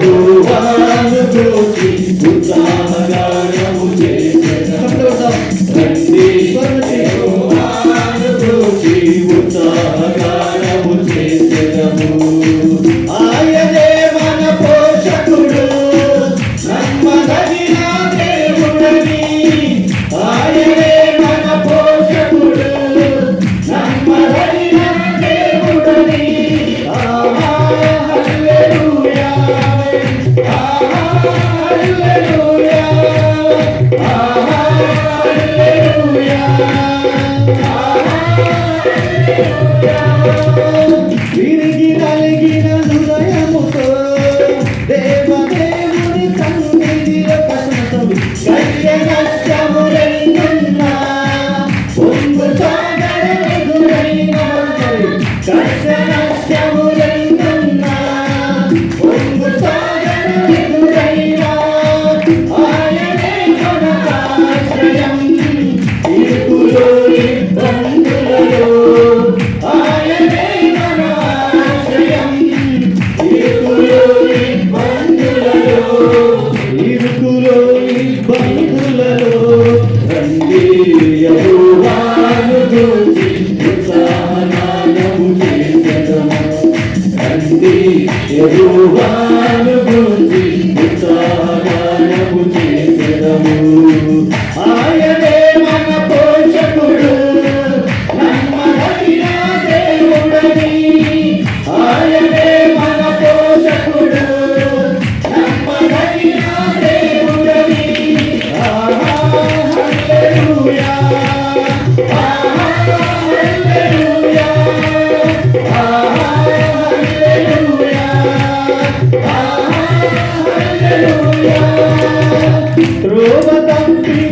হে তুমি తండ్రి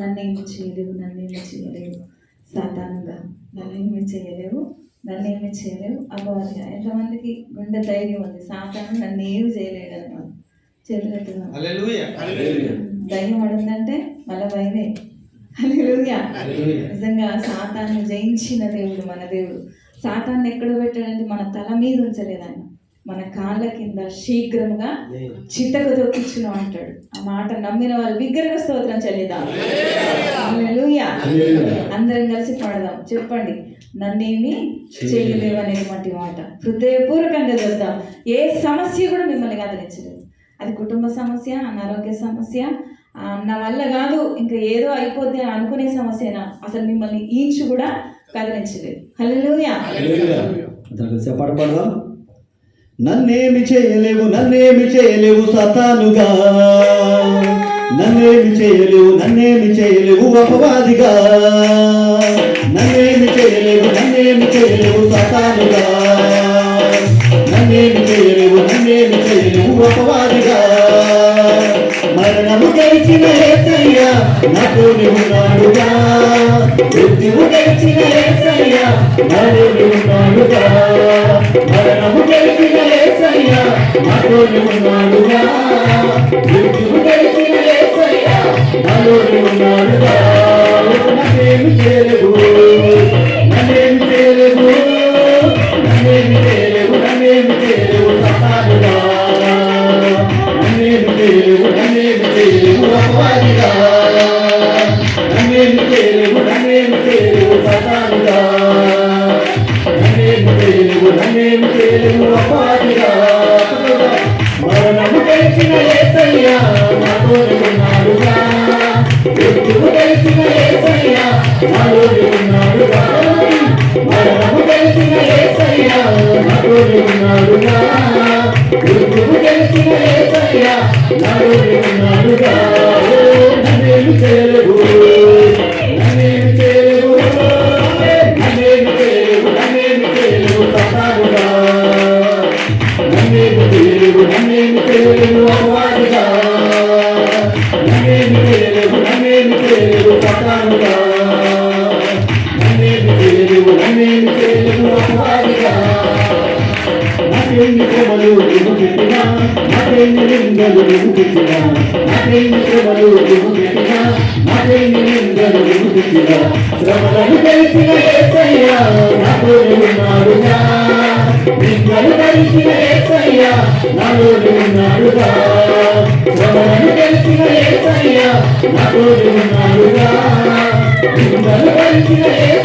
నన్నేమి చేయలేవు నన్నేమి చేయలేవు. సాధారణంగా నన్నేమి చేయలేవు నన్నేమి చేయలేవు. అవ్వాలి ఎంతమందికి గుండె ధైర్యం ఉంది. సాధారణ నన్ను ఏమి చేయలేడు అన్నమాట చేతులెత్తున్నా దయ్యం పడిందంటే మన భయమే. నిజంగా సాతాన్ని జయించిన దేవుడు మన దేవుడు. సాతాన్ని ఎక్కడ పెట్టాడంటే మన తల మీద ఉంచలేదు ఆయన మన కాళ్ళ కింద శీఘ్రంగా చిట్టకు తొక్కించును అంటాడు. ఆ మాట నమ్మిన వాళ్ళు బిగ్గరగా స్తోత్రం చెల్లిదాం అందరం కలిసి పాడదాం. చెప్పండి. నన్నేమి చేయలేవనేటువంటి మాట. హృదయపూర్వకంగా చెప్దాం ఏ సమస్య కూడా మిమ్మల్ని కదలించలేదు అది కుటుంబ సమస్య అనారోగ్య సమస్య నా వల్ల కాదు ఇంకా ఏదో అయిపోద్ది అని అనుకునే సమస్యనా? అసలు మిమ్మల్ని ఈంచు కూడా కదిలించలేదు. పాట పాడదాం. నన్నేమి చేయలేవు నన్నేమి చేయలేవు సతానుగా. నన్నేమి చేయలేవు నన్నేమి చేయలేవు అపవాదిగా. నన్నేమి చేయలేవు నన్నేమి చేయలేవు సతానుగా. నన్నేమి చేయలేవు నన్నేమి చేయలేవు అపవాదిగా. ఏసయ్య నాకు ఉన్నాడుగా మృత్యువు గెలిచిన ఏసయ్య నాలో ఉన్నాడుగా మరణము గెలిచిన ఏసయ్య నాతో ఉన్నాడుగా మృత్యువు గెలిచిన ఏసయ్య నాలో ఉన్నాడుగా నన్నేమి మరణము గెలిచిన ఏసయ్య నాతో ఉన్నాడుగా మృత్యువు మరణము నాకెన్ని శ్రమలు నువ్వు పెట్టినా నాకెన్ని నిందలు నువ్వు పెట్టినా నాకెన్ని శ్రమలు నువ్వు శ్రమలను తెలిసిన ఏసయ్యా నాతో ఉన్నాడుగా తెలిసిన ఏసయ్యా నాలో ఉన్నాడుగా శ్రమలను తెలిసిన ఏసయ్యా నాతో ఉన్నాడుగా తెలిసిన ఏసయ్యా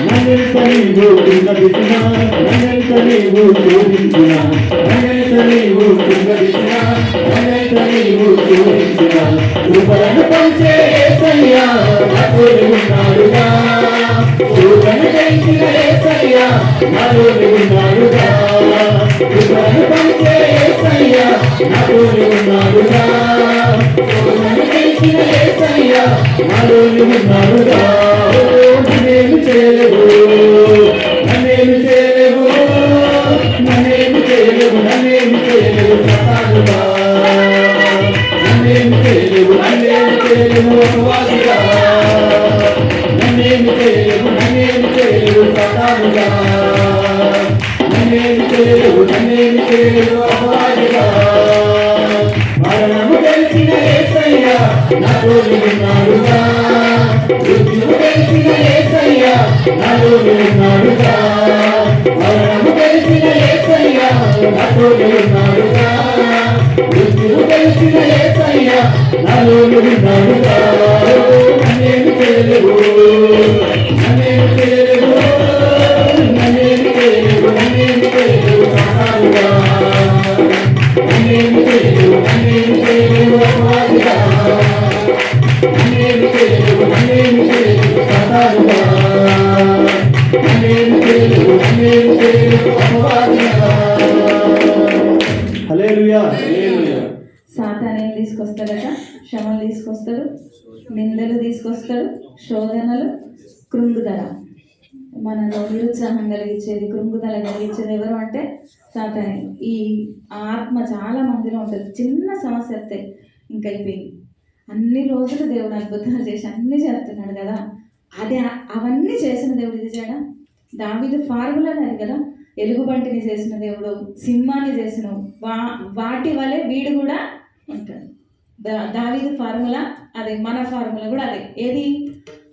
నన్నెంత నీవు కుంగదిసిన నన్నెంత నీవు చూపించిన నన్నెంత నీవు కుంగదిసిన నన్నెంత నీవు చూపించిన కృపలను పంచే ఏసయ్యా నాతో ఉన్నాడుగా కృపను చేసిన ఏసయ్యా నాతో ఉన్నాడుగా కృపను పంచే ఏసయ్యా నాతో ఉన్నాడుగా కృపను చేసిన ఏసయ్యా నాతో ఉన్నాడుగా నన్నేమి చేయలేవు నన్నేమి చేయలేవు అపవాదిగా నన్నేమి చేయలేవు నన్నేమి చేయలేవు సతానుగా నన్నేమి చేయలేవు నన్నేమి అపవాదిగా మరణము తెలిసిన ఏసయ్యా నాతో ఉన్నాడుగా మృత్యువు తెలిసిన ఏసయ్యా నాతో ఉన్నాడుగా మరణము తెలిసిన నాతో ఉన్నాడుగా నిందలు తీసుకొస్తాడు శోధనలు కృంగుదల. మనలో నిరుత్సాహం కలిగించేది కృంగుదల కలిగించేది ఎవరు అంటే సాతానే. ఈ ఆత్మ చాలా మందిలో ఉంటుంది. చిన్న సమస్య వస్తే ఇంక అన్ని రోజులు దేవుడు అద్భుతాలు చేసి అన్ని చేస్తున్నాడు కదా. అదే అవన్నీ చేసిన దేవుడు ఇది చేయడం? దావిది ఫార్ములా అది కదా. ఎలుగుబంటిని చేసిన దేవుడు సింహాన్ని చేసిన వా వాటి వలె వీడు కూడా ఉంటాడు. దావీదు ఫార్ములా అదే మన ఫార్ములా కూడా అదే. ఏది?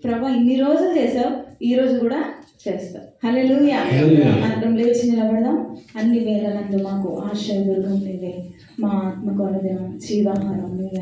ప్రభా ఇన్ని రోజులు చేసావు ఈ రోజు కూడా చేస్తావు. హల్లెలూయా. హల్లెలూయా. అందరం లేచి నిలబడదాం. అన్ని వేళలందు మాకు ఆశ్రయ దుర్గం నీవే మా ఆత్మకు అనుదినం జీవాహారం నీవే